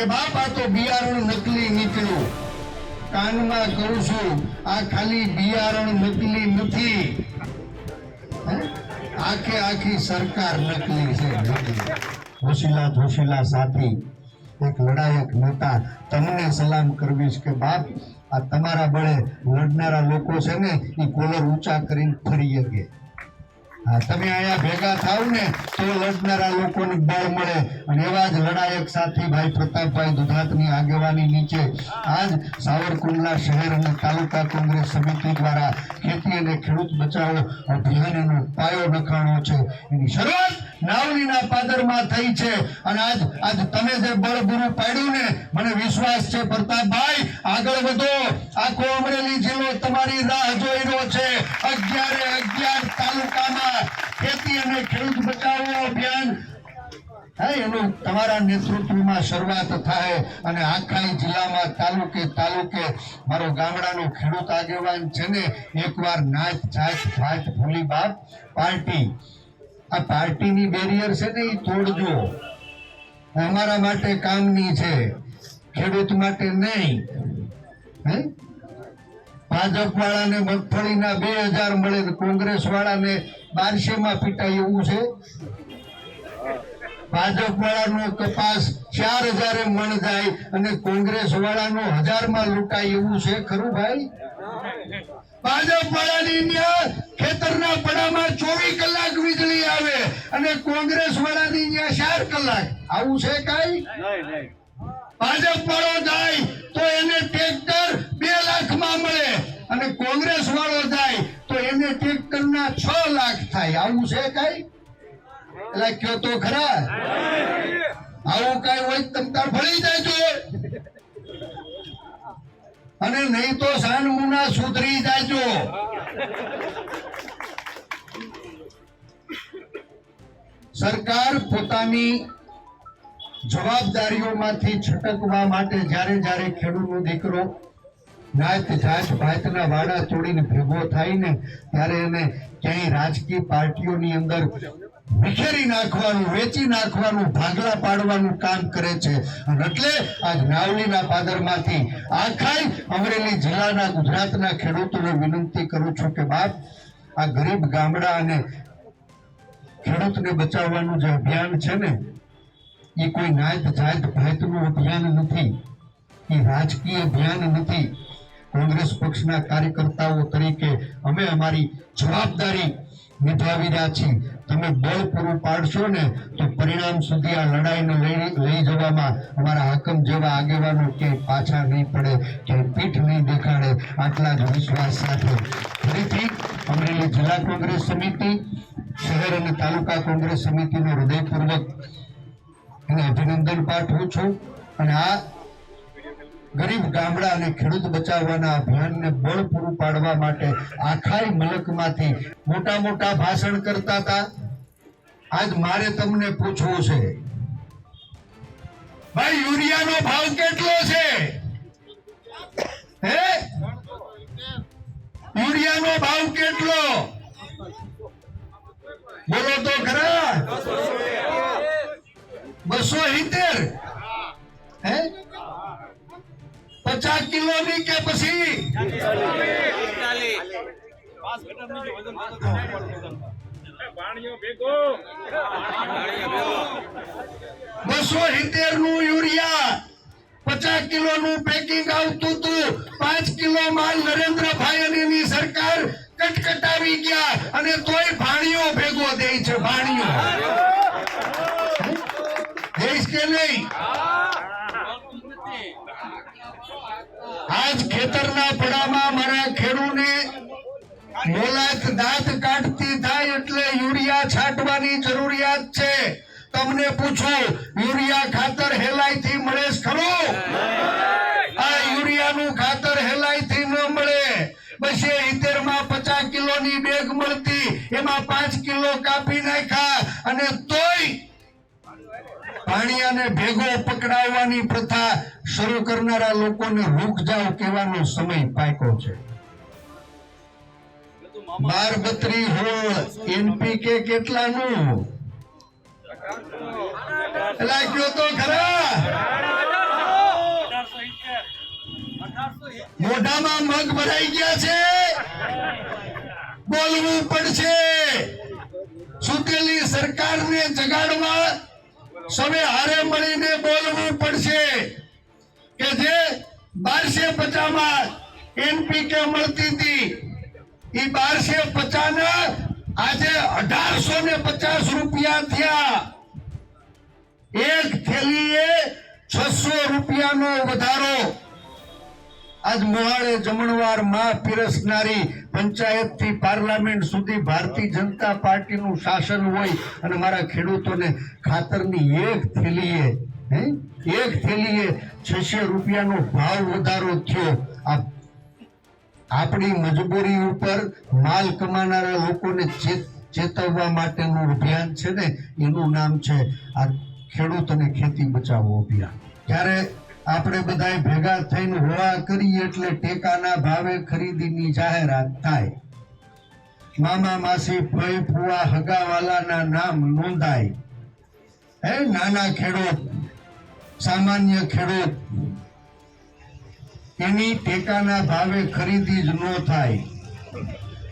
કે બાપ, આ તો બિયારણ નકલી નીકળ્યું. કાનમાં કહું છું, આ ખાલી બિયારણ નકલી નથી. આખે આખી સરકાર નકલી છે. જોશીલા જોશીલા સાથી, એક લડાયક નેતા, તમને સલામ કરવીશ કે બાપ, આ તમારા બળે લડનારા લોકો છે ને એ કોલર ઊંચા કરીને ફરી શકે. તમે અહીંયા ભેગા થાવ ને તો લડનારા લોકોને બળ મળે. અને એવા જ લડાયક સાથી ભાઈ પ્રતાપભાઈ દુધાતની આગેવાની નીચે આજ સાવરકુંડલા શહેર અને તાલુકા કોંગ્રેસ સમિતિ દ્વારા ખેતી અને ખેડૂત બચાવો અભિયાનનો પાયો નખાણો છે. એની શરૂઆત નાવલીના પાદરમાં થઈ છે. અને આજ આજ તમે જે બળ પૂરું પાડ્યું ને, મને વિશ્વાસ છે પ્રતાપભાઈ, આગળ વધો. આખો અમરેલી જિલ્લો તમારી રાહ જોઈ રહ્યો છે. અગિયારે અગિયાર તાલુકામાં ખેતી અને ખેડૂત બચાવો અભિયાન. એનું તમારા નેતૃત્વમાં શરૂઆત થાય અને આખા જિલ્લામાં તાલુકે તાલુકે મારો ગામડાનો ખેડૂત આગેવાન છે ને, એકવાર નાચ જાત ભાત, ભૂલી બાપ, પાર્ટી. આ પાર્ટીની બેરિયર છે ને એ તોડજો. અમારા માટે કામની છે. ખેડૂત માટે નહીં. હે? ભાજપ વાળાને મગફળીના બે હજાર મળે કોંગ્રેસ વાળાને બારસેમાં પીટાય એવું છે? ભાજપ વાળાનો કપાસ ચાર હજારે મણ જાય અને કોંગ્રેસ વાળાનો હજારમાં લૂંટાય એવું છે ખરું ભાઈ? ભાજપ વાળાની ત્યાં કોંગ્રેસ વાળાની ત્યાં ચાર કલાક. આવું છે કાઈ? ભાજપ વાળો જાય તો એને ટ્રેક્ટર બે લાખમાં મળે. અને કોંગ્રેસ વાળો જાય તો એને ટ્રેક્ટર ના છ લાખ થાય. આવું છે કઈ? એટલે કયો તો ખરા? આવું કઈ હોય તો તમ તાર ભળી જાયજો અને નહીં તો સાન મુના સુધરી જાયજો સરકાર પોતાની જવાબદારીઓમાંથી છટકવા માટે જ્યારે જ્યારે ખેડૂતનો દીકરો નાત જાત ભાતના વાડા તોડીને ભેગો થાય ત્યારે એને ક્યાંય રાજકીય પાર્ટીઓની અંદર વિખેરી નાખવાનું, વેચી નાખવાનું, ભાગલા પાડવાનું કામ કરે છે. એટલે આજ નાવલીના પાદરમાંથી આખાય અમરેલી જિલ્લાના ગુજરાતના ખેડૂતોને વિનંતી કરું છું કે બાપ, આ ગરીબ ગામડા અને ખેડૂતને બચાવવાનું જે અભિયાન છે ને, એ કોઈ નાત જાત ભાતનું અભિયાન નથી. એ રાજકીય અભિયાન નથી. કોંગ્રેસ પક્ષના કાર્યકર્તાઓ તરીકે અમે અમારી જવાબદારી નિભાવી રહ્યા છીએ. તમે બળ પૂરું પાડશો ને, તો પરિણામ સુધી આ લડાઈને લઈ જવામાં અમારા હાકમ જેવા આગેવાનો કે પાછા નહીં પડે કે પીઠ નહીં દેખાડે, આટલા જ વિશ્વાસ સાથે. ફરીથી અમરેલી જિલ્લા કોંગ્રેસ સમિતિ, શહેર અને તાલુકા કોંગ્રેસ સમિતિનો હૃદયપૂર્વક એને અભિનંદન પાઠવું છું. અને આ ગરીબ ગામડા અને ખેડૂત બચાવવાના અભિયાનને બળ પૂરું પાડવા માટે આખાય મલકમાંથી મોટા મોટા ભાષણ કરતા હતા. આજ મારે તમને પૂછવું છે, ભાઈ, યુરિયાનો ભાવ કેટલો છે? હે? યુરિયાનો ભાવ કેટલો? બોલો તો ખરા. બસો સિત્તેર પચાસ કિલો ની કે પછી? બસો સિત્તેરનું યુરિયા, પચાસ કિલો નું પેકિંગ આવતું હતું. પાંચ કિલો માલ નરેન્દ્રભાઈ અને સરકાર કટકટાવી ગયા અને તોય ભાણીઓ ભેગો દે છે, ભાણીઓ. દેશ કે નહીં? આજ ખેતરના પડામાં મારા ખેડૂને મોલાત દાંત કાઢતી થાય એટલે યુરિયા છાંટવાની જરૂરિયાત છે. તમને પૂછું, યુરિયા ખાતર હેલાઈથી મળે ખરું? આ યુરિયાનું ખાતર હેલાઈથી ન મળે. બસે ઇતેરમાં પચાસ કિલોની બેગ મળતી, એમાં પાંચ કિલો કાપી નાખ્યા અને તોય પાણીયાને ભેગો પકડાવવાની પ્રથા શરૂ કરનારા લોકોને રૂક જાવ કહેવાનો સમય પાક્યો છે. બાર બત્રી હોળ, એનપીકે કેટલાનું? લાગ્યો તો ખરા? મોઢામાં મગ ભરાઈ ગયા છે? બોલવું પડશે. સુતેલી સરકારને જગાડવા સવે હારે મળીને બોલવું પડશે કે જે બારસે પચામાં એનપીકે મળતી હતી એ બારસે પચાના આજે અઢારસો ને પચાસ રૂપિયા થયા. એક થેલીએ છસો રૂપિયાનો વધારો. આજ મોહાળે જમણવારમાં પીરસનારી પંચાયતથી પાર્લામેન્ટ સુધી ભારતીય જનતા પાર્ટીનું શાસન હોય અને મારા ખેડૂતોને ખાતરની એક થેલીએ એક થેલીએ છસો રૂપિયાનો ભાવ વધારો થયો. આ આપણી મજબૂરી ઉપર માલ કમાનારા લોકોને ચેતવવા માટેનું અભિયાન છે ને, એનું નામ છે આ ખેડૂત અને ખેતી બચાવો અભિયાન. ત્યારે આપણે બધા ભેગા થઈને હોવા કરીએ એટલે ટેકાના ભાવે ખરીદીની જાહેરાત થાય. મામા માસી ભાઈ ફુવા હગાવાલાના નામ નોંધાય. હે નાના ખેડૂત, સામાન્ય ખેડૂત, એની ટેકાના ભાવે ખરીદી જ ન થાય.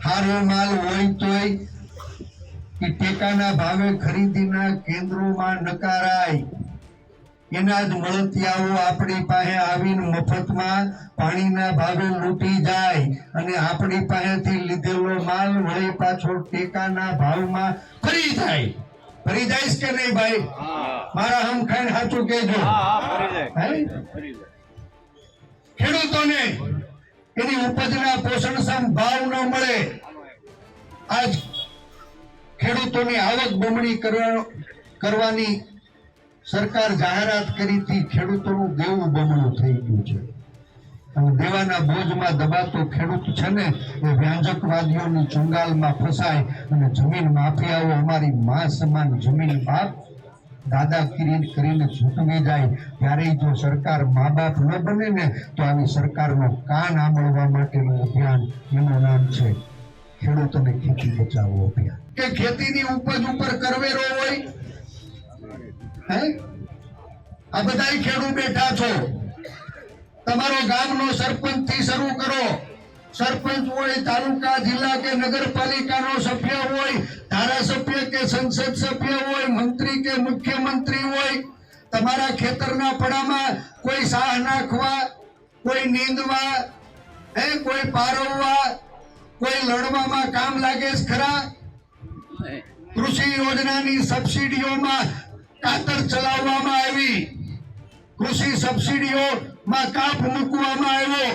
સારો માલ હોય તોય ટેકાના ભાવે ખરીદીના કેન્દ્રોમાં નકારાય. એના જ મળતિયાઓ આપણી પાસે આવીને મફતમાં પાણીના ભાવે લૂંટી જાય અને આપણી પાસેથી લીધેલો માલ વળી પાછો ટેકાના ભાવમાં ફરી જાય. ફરી જાય કે નહીં ભાઈ? મારા હમ ખાઈ સાચું કહેજો. ખેડૂતોને એની ઉપજના પોષણક્ષમ ભાવ ન મળે. આજ ખેડૂતોની આવક બમણી કરવા કરવાની સરકાર જાહેરાત કરી હતી ખેડૂતોનું દેવું બમણું થઈ ગયું છે. અને દેવાના બોજમાં દબાતો ખેડૂત છે ને, એ વ્યાંજકવાદીઓની ચુંગાલમાં ફસાય અને જમીન માફિયાઓ અમારી મા સમાન જમીન બાપ દાદાગીરી કરીને છૂટવી જાય. ત્યારે જો સરકાર મા બાપ ન બને ને, તો આવી સરકારનો કાન આંબળવા માટેનું અભિયાન એનું નામ છે ખેડૂતોને ખેતી બચાવવું અભિયાન. કે ખેતીની ઉપજ ઉપર કરવેરો હોય હે? આ બધાય ખેડૂત બેઠા છો. તમારો ગામનો સરપંચથી શરૂ કરો. સરપંચ હોય તાલુકા જિલ્લા કે નગરપાલિકાનો સભ્ય હોય ધારાસભ્ય કે સંસદ સભ્ય હોય મંત્રી કે મુખ્યમંત્રી હોય તમારા ખેતરના પડામાં કોઈ સાહ નાખવા કોઈ નીંદવા હે? કોઈ પારવવા કોઈ લડવામાં કામ લાગે છે ખરા? કૃષિ યોજનાની સબસિડીઓમાં કાતર ચલાવવામાં આવી. કૃષિ સબસિડીઓમાં કાપ મૂકવામાં આવ્યો.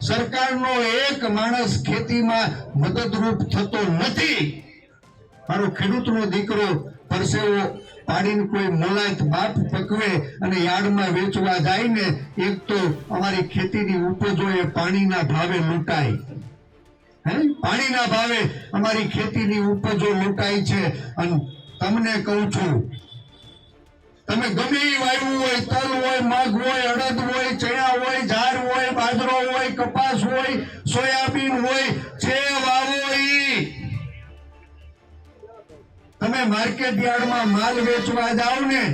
સરકારનો એક માણસ ખેતીમાં મદદરૂપ થતો નથી. મારો ખેડૂતનો દીકરો પરસેવો પાડીને કોઈ મોલાયત બાપ પકવે અને યાર્ડમાં વેચવા જાય ને, એક તો અમારી ખેતીની ઉપજો એ પાણીના ભાવે લૂંટાય. હે? પાણીના ભાવે અમારી ખેતીની ઉપજો લૂંટાય છે. અને તમને કહું છું, તમે ગમે એ વાવ્યું હોય, તલ હોય, મગ હોય, અડદ હોય, ચણા હોય ઝાડ હોય, બાજરો હોય, કપાસ હોય, સોયાબીન હોય, જે વાવો તમે માર્કેટ યાર્ડમાં માલ વેચવા જાઓ ને,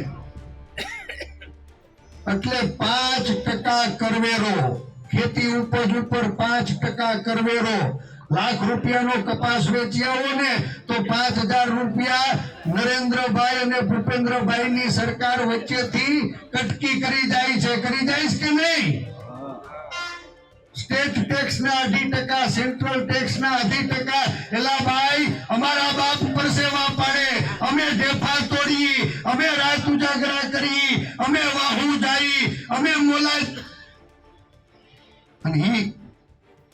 એટલે પાંચ ટકા કરવેરો, ખેતી ઉપજ ઉપર પાંચ ટકા કરવેરો લાખ રૂપિયાનો કપાસ વેચ્યા ને તો પાંચ હજાર રૂપિયા નરેન્દ્રભાઈ અને ભૂપેન્દ્રભાઈ ની સરકાર વચ્ચેથી કટકી કરી જાય છે. કરી જાય કે નહીં? સ્ટેટ ટેક્સ ના અઢી ટકા, સેન્ટ્રલ ટેક્સ ના અઢી ટકા. એલા ભાઈ, અમારા બાપ પરસેવા પાડે. અમે ઢેફા તોડી, અમે રાત ઉજાગરા કરી, અમે વાહુ જાય, અમે મોલા અને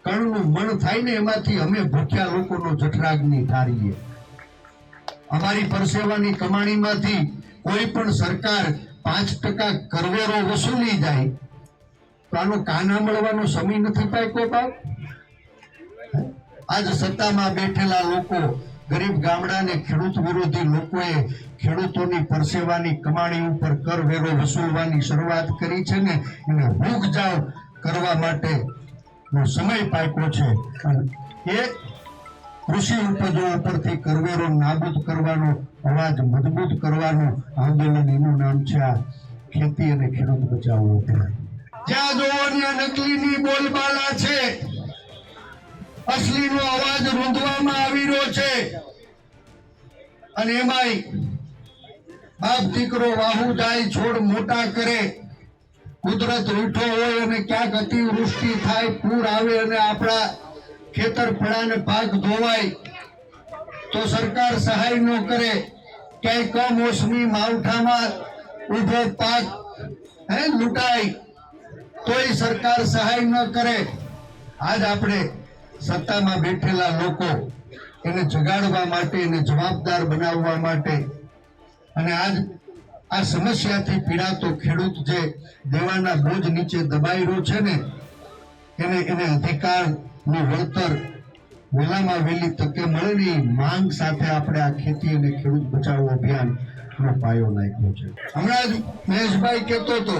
કણનું મન થાય ને એમાંથી અમે ભૂખ્યા લોકોનો જઠરાગ્નિ ઠારીએ અમારી પરસેવાની કમાણીમાંથી કોઈ પણ સરકાર પાંચ ટકા કરવેરો વસૂલી જાય, તો આનો કાના મળવાનો સમય નથી પાક્યો બાપ? આજ સત્તામાં બેઠેલા લોકો, ગરીબ ગામડાને ખેડૂત વિરોધી લોકોએ ખેડૂતોની પરસેવાની કમાણી ઉપર કરવેરો વસૂલવાની શરૂઆત કરી છે ને એને ભૂખ જાવ કરવા માટે નો સમય પાક્યો છે. અને એ કૃષિ ઉપજો ઉપરથી કરવેરો નાબૂદ કરવાનો અવાજ મજબૂત કરવાનું આંદોલન એનું નામ છે આ ખેતી અને ખેડૂત બચાવો જ્યાં જોવો ત્યાં નકલીની બોલબાલા છે. અસલીનો અવાજ રૂંધવામાં આવી રહ્યો છે. અને એમાંય બાપ દીકરો વાહુ જાય છોડ મોટા કરે. કુદરત રૂઠો હોય અને ક્યાંક અતિવૃષ્ટિ થાય, પૂર આવે અને આપણા ખેતર પડાને પાક ધોવાય, તો સરકાર સહાય ન કરે. ક્યાંય કમોસમી માવઠામાં ઊભો પાક, હે, લૂંટાય, તોય સરકાર સહાય ન કરે. આજ આપણે સત્તામાં બેઠેલા લોકો એને જગાડવા માટે, એને જવાબદાર બનાવવા માટે અને આજ આ સમસ્યાથી પીડાતો ખેડૂત જે દેવાના બોજ નીચે દબાઈ છે ને, એને એને અધિકારનું વળતર વહેલામાં વહેલી તકે મળે માંગ સાથે આપણે આ ખેતી અને ખેડૂત બચાવ અભિયાન નો પાયો નાખ્યો છે. હમણાં જ મહેશભાઈ કહેતો હતો,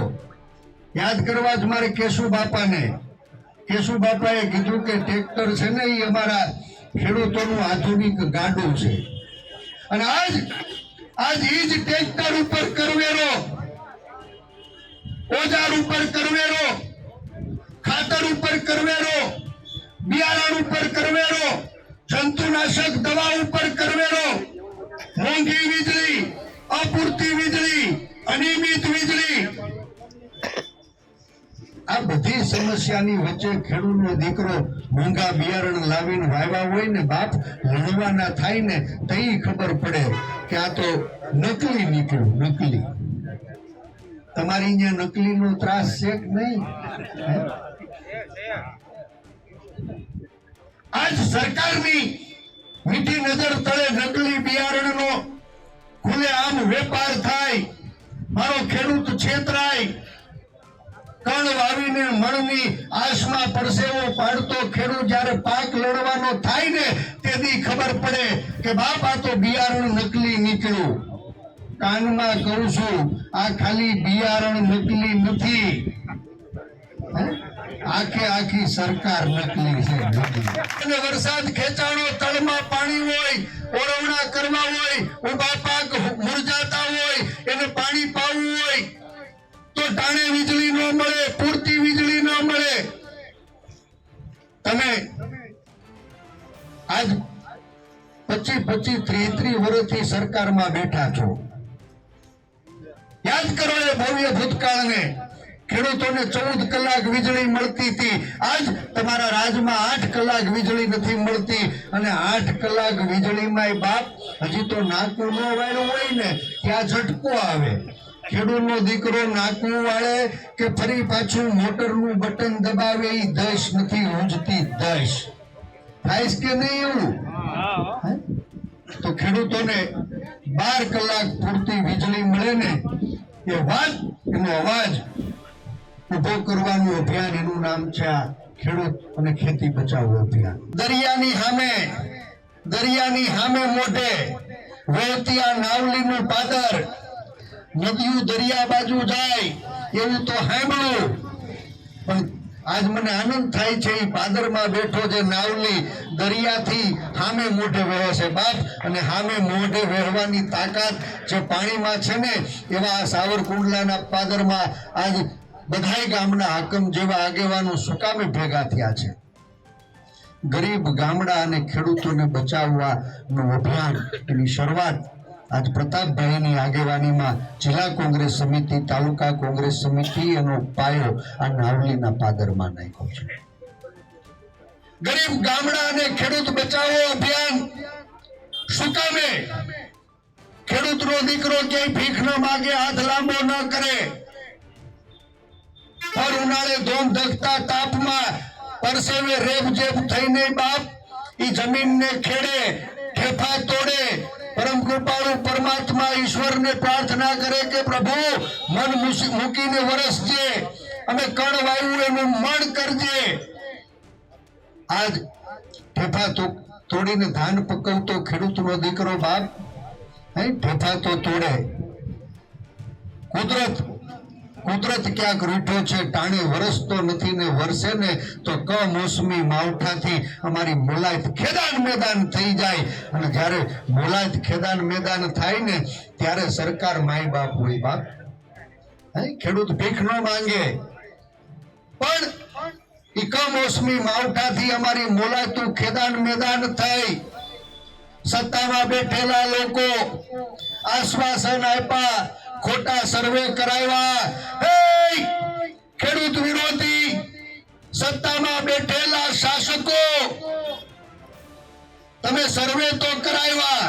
યાદ કરવા જ મારે કેશુ બાપાને. કેશુ બાપાએ કીધું કે ટ્રેક્ટર છે ને એ અમારા ખેડૂતોનું આધુનિક ગાડું છે. અને આજ આજ ઈ જ ટ્રેક્ટર ઉપર કરવેરો. ઓજાર ઉપર કરવેરો. ખાતર ઉપર કરવેરો. બિયારણ ઉપર કરવેરો. જંતુનાશક દવા ઉપર કરવેરો. મોંઘી વીજળી, અપૂરતી વીજળી, અનિયમિત આ બધી સમસ્યાની વચ્ચે ખેડૂતનો દીકરો મોંઘા બિયારણ લાવીને વાવ્યા હોય ને બાપ લણવાના થાય ને તઈ ખબર પડે કે આ તો નકલી નીકળ્યું, નકલી. તમારી અહીંયા નકલીનો ત્રાસ છે કે નહીં? આજ સરકારની મીઠી નજર તળે નકલી બિયારણનો ખુલ્લે આમ વેપાર થાય. મારો ખેડૂત છેતરાય. કણ વાવીને મણની આશમાં પરસેવો પાડતો ખેડૂત જ્યારે પાક લડવાનો થાય ને તેથી ખબર પડે કે બાપ, આ તો બિયારણ નકલી નીકળ્યું. કાનમાં કહું છું, આ ખાલી બિયારણ નકલી નથી. આખે આખી સરકાર નકલી છે. અને વરસાદ ખેંચાણો તળમાં પાણી હોય સરકારમાં બેઠા છો. યાદ કરો એ ભવ્ય ભૂતકાળને. ખેડૂતોને ચૌદ કલાક વીજળી મળતી હતી. આજ તમારા રાજમાં આઠ કલાક વીજળી નથી મળતી. અને આઠ કલાક વીજળીમાં બાપ હજી તો નાકું ન વાળ્યું હોય ને ત્યાં ઝટકો આવે. ખેડૂતનો દીકરો નાકું વાળે કે ફરી પાછું મોટરનું બટન દબાવે એ દશ નથી ઊંઝતી દશ થાય કે નહીં એવું? તો ખેડૂતોને બાર કલાક પૂરતી વીજળી મળે ને, એ વાત, એનો અવાજ ઊભો કરવાનું અભિયાન, એનું નામ છે આ ખેડૂત અને ખેતી બચાવો અભિયાન. દરિયાની સામે દરિયાની સામે મોઢે વહેતી આ નાવલીનું પાદર નદીયું દરિયા બાજુ જાય, એવું તો સાંભળ્યું પણ આજ મને આનંદ થાય છે એ પાદરમાં બેઠો જે નાવલી દરિયાથી સામે મોઢે વહે છે બાપ, અને સામે મોઢે વહેવાની તાકાત જે પાણીમાં છે ને, એવા સાવરકુંડલાના પાદરમાં આજ બધાય ગામના હાકમ જેવા આગેવાનો સુકામે ભેગા થયા છે. ગરીબ ગામડા અને ખેડૂતોને બચાવવાનું અભિયાન એની શરૂઆત આજ પ્રતાપભાઈની આગેવાનીમાં જિલ્લા કોંગ્રેસ સમિતિ, તાલુકા કોંગ્રેસ સમિતિ એનો પાયો આ નાવલીના પાદરમાં નાખ્યો છે. ગરીબ ગામડા અને ખેડૂત બચાવો અભિયાન શું કામે? ખેડૂતનો દીકરો ક્યાંય ભીખ ન માગે, હાથ લાંબો ન કરે. પર ઉનાળે ધોમ ધકતા તાપમાં પરસેવે રેબ જેબ થઈને બાપ, ઈ જમીનને ખેડે ઠેફા તોડે પરમ કૃપાળુ પરમાત્મા ઈશ્વરને પ્રાર્થના કરે કે પ્રભુ, મન મૂકીને વરસજે અને કણ વાયુ એનું મણ કરજે. આજ ઠેફા તો તોડીને ધાન પકવતો ખેડૂતનો દીકરો બાપ, હે ઠેફા તો તોડે. કુદરત કુદરત ક્યાંક રૂઠો છે, ટાણે વરસતો નથી ને વરસે ને, તો કમોસમી માવઠાથી અમારી મોલાયત ખેદાન મેદાન થઈ જાય. અને જ્યારે મોલાયત ખેદાન મેદાન થાય ને, ત્યારે સરકાર માય બાપ હોય બાપ. ખેડૂત ભીખ ન માંગે. પણ ઈ કમોસમી માવઠાથી અમારી મોલાયતું ખેદાન મેદાન થઈ સત્તામાં બેઠેલા લોકો આશ્વાસન આપ્યા ખોટા સર્વે કરાવ્યા. ખેડૂત વિરોધી સત્તામાં બેઠેલા શાસકો, તમે સર્વે તો કરાવ્યા.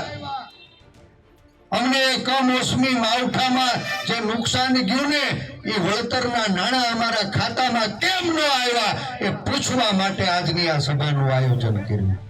અમને કમોસમી માવઠામાં જે નુકસાન ગયું ને, એ વળતરના નાણાં અમારા ખાતામાં કેમ ન આવ્યા, એ પૂછવા માટે આજની આ સભાનું આયોજન કર્યું.